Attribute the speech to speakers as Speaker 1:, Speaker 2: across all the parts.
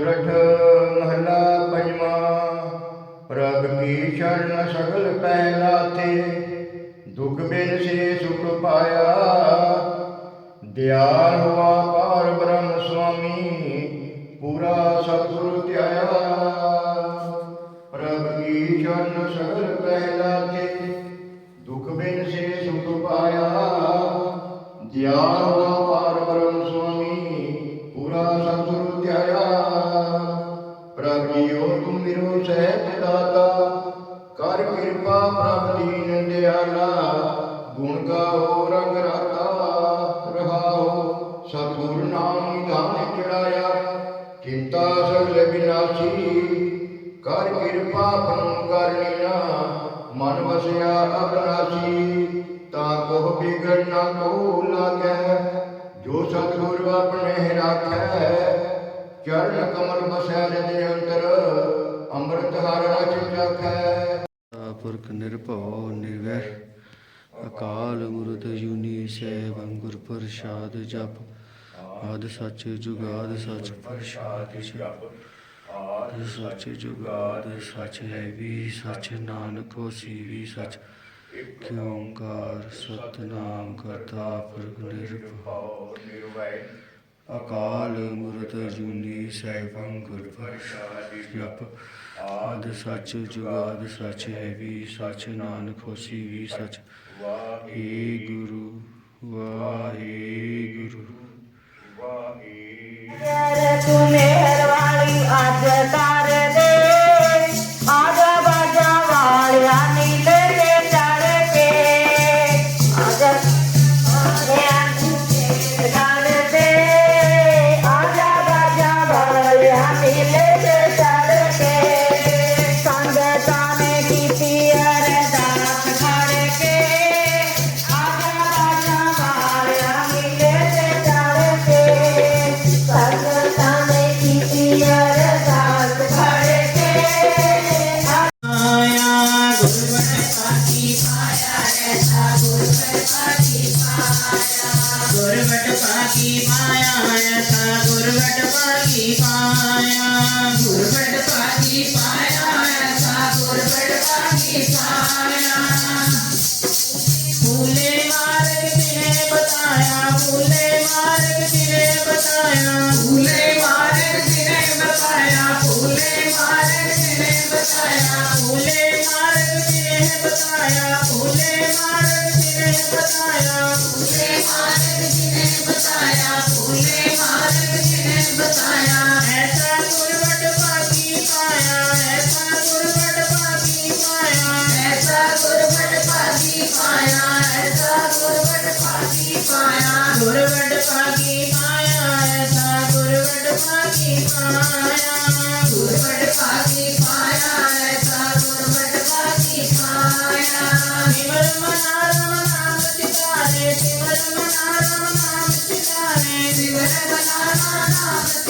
Speaker 1: ਸੋਰਠ ਮਹਲਾ ਪੰਜਵਾਂ। ਪ੍ਰਭ ਕੀ ਸ਼ਰਨ ਸਗਲ ਪਹਿਲਾ ਤੇ ਦੁਖ ਬਿਨ ਸੇ ਸੁਖ ਪਾਇਆ। ਦਿਆਲ ਹੁਆ ਪਾਰ ਬ੍ਰਹਮ ਸੁਆਮੀ, ਪੂਰਾ ਸਤਿਗੁਰ ਧਿਆਇਆ। ਪ੍ਰਭ ਕੀ ਸ਼ਰਨ ਸਗਲ ਪਹਿਲਾ ਤੇ ਦੁਖ ਬਿਨ ਸੇ ਸੁਖ ਪਾਇਆ। ਦਿਆਲ ਹੁਆ ਜੀਓ ਤੁਮ ਮਿਰੋ ਸਹਿਤ ਦਾਤਾ। ਕਰ ਕਿਰਪਾ ਪ੍ਰਭ ਦੀਨ ਦਿਆਲਾ, ਗੁਣ ਗਾਓ, ਰੰਗ ਰਾਤਾ ਰਹਾਓ। ਸਤਿਗੁਰ ਨਾਮ ਨਿਧਾਨ ਚੜਾਇਆ, ਚਿੰਤਾ ਸਗਲ ਬਿਨਾਸੀ। ਕਰ ਕਿਰਪਾ ਪਰਮ ਕਰਨੀਨਾ ਮਨ ਵਸਿਆ ਅਬਨਾਸੀ। ਤਾਂ ਕੋ ਬਿਗੜ ਨਾ ਕੋ ਲਾਗੈ, ਜੋ ਸਤਿਗੁਰ ਆਪਣੇ ਰਾਖੈ ਚਰਨ ਕਮਲ ਬਸੈ ਦੇ ਅੰਤਰ, ਅੰਮ੍ਰਿਤ ਹਰ ਰਚ ਚਖੈ।
Speaker 2: ਪੁਰਖ ਨਿਰਭਉ ਨਿਰਵੈਰ ਅਕਾਲ ਮੂਰਤ ਜੁਨੀ ਸੈਭੰ ਗੁਰ ਪ੍ਰਸਾਦ ਜਪ। ਆਦ ਸੱਚ ਜੁਗਾਦ ਸੱਚ ਪ੍ਰਸਾਦ ਜਪ। ਆਦ ਸੱਚ ਜੁਗਾਦ ਸੱਚ ਹੈ ਵੀ ਸੱਚ, ਨਾਨਕ ਹੋਸੀ ਵੀ ਸੱਚ। ਕਿਉ ਓੰਕਾਰ ਸਤਨਾਮ ਕਰਤਾ ਪੁਰਖ ਨਿਰਭਉ ਅਕਾਲ ਮੂਰਤ ਜੂਨੀ ਸੈਭੰ ਗੁਰ ਪ੍ਰਸਾਦ ਜਪ। ਆਦ ਸੱਚ ਜੁਗਾਦ ਸੱਚ ਹੈ ਵੀ, ਸੱਚ ਨਾਨਕ ਹੋਸੀ ਵੀ ਸਚ। ਏ ਗੁਰੂ, Waheguru.
Speaker 3: It's time. Shiva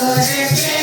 Speaker 3: Hare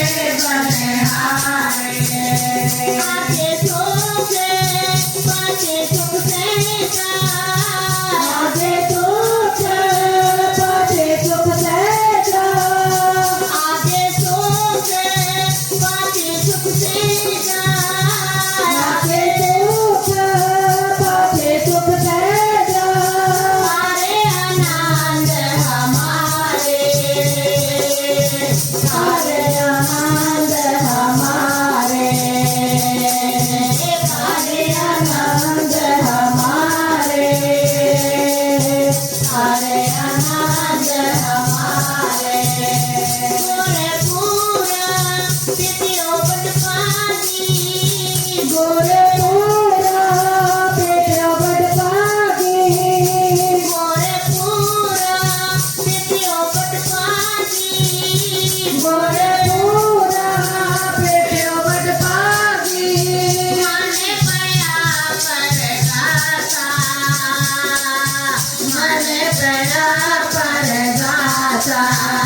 Speaker 3: Hare Ananda Hare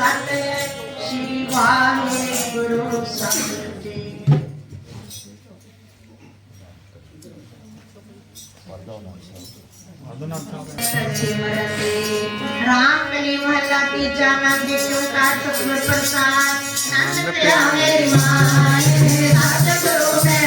Speaker 3: सत राम कली मोहल्ला तीजा नाम देशों का सतगुर प्रसाद। नाम मेरी माँ राज गुरु मैं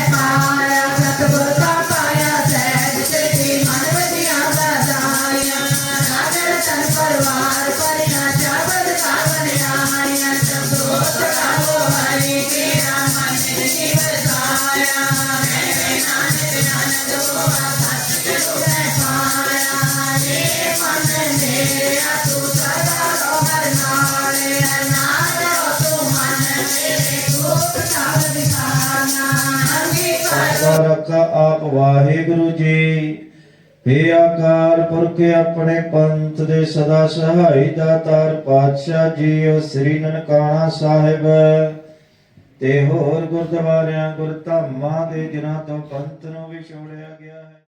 Speaker 3: ਆਖਾ
Speaker 4: ਆਪ ਵਾਹਿਗੁਰੂ ਜੀ। ਹੇ ਆਕਾਰ ਪੁਰਖ ਆਪਣੇ ਪੰਥ ਦੇ ਸਦਾ ਸਹਾਈ ਦਾਤਾਰ ਪਾਤਸ਼ਾਹ ਉਹ ਸ੍ਰੀ ਨਨਕਾਣਾ ਸਾਹਿਬ। ਤੇ ਹੋਰ ਗੁਰਦੁਆਰਿਆਂ ਗੁਰਧਾਮਾਂ ਦੇ ਜਿਨ੍ਹਾਂ ਤੋਂ ਪੰਥ ਨੂੰ ਵਿਛੋੜਿਆ ਗਿਆ ਹੈ।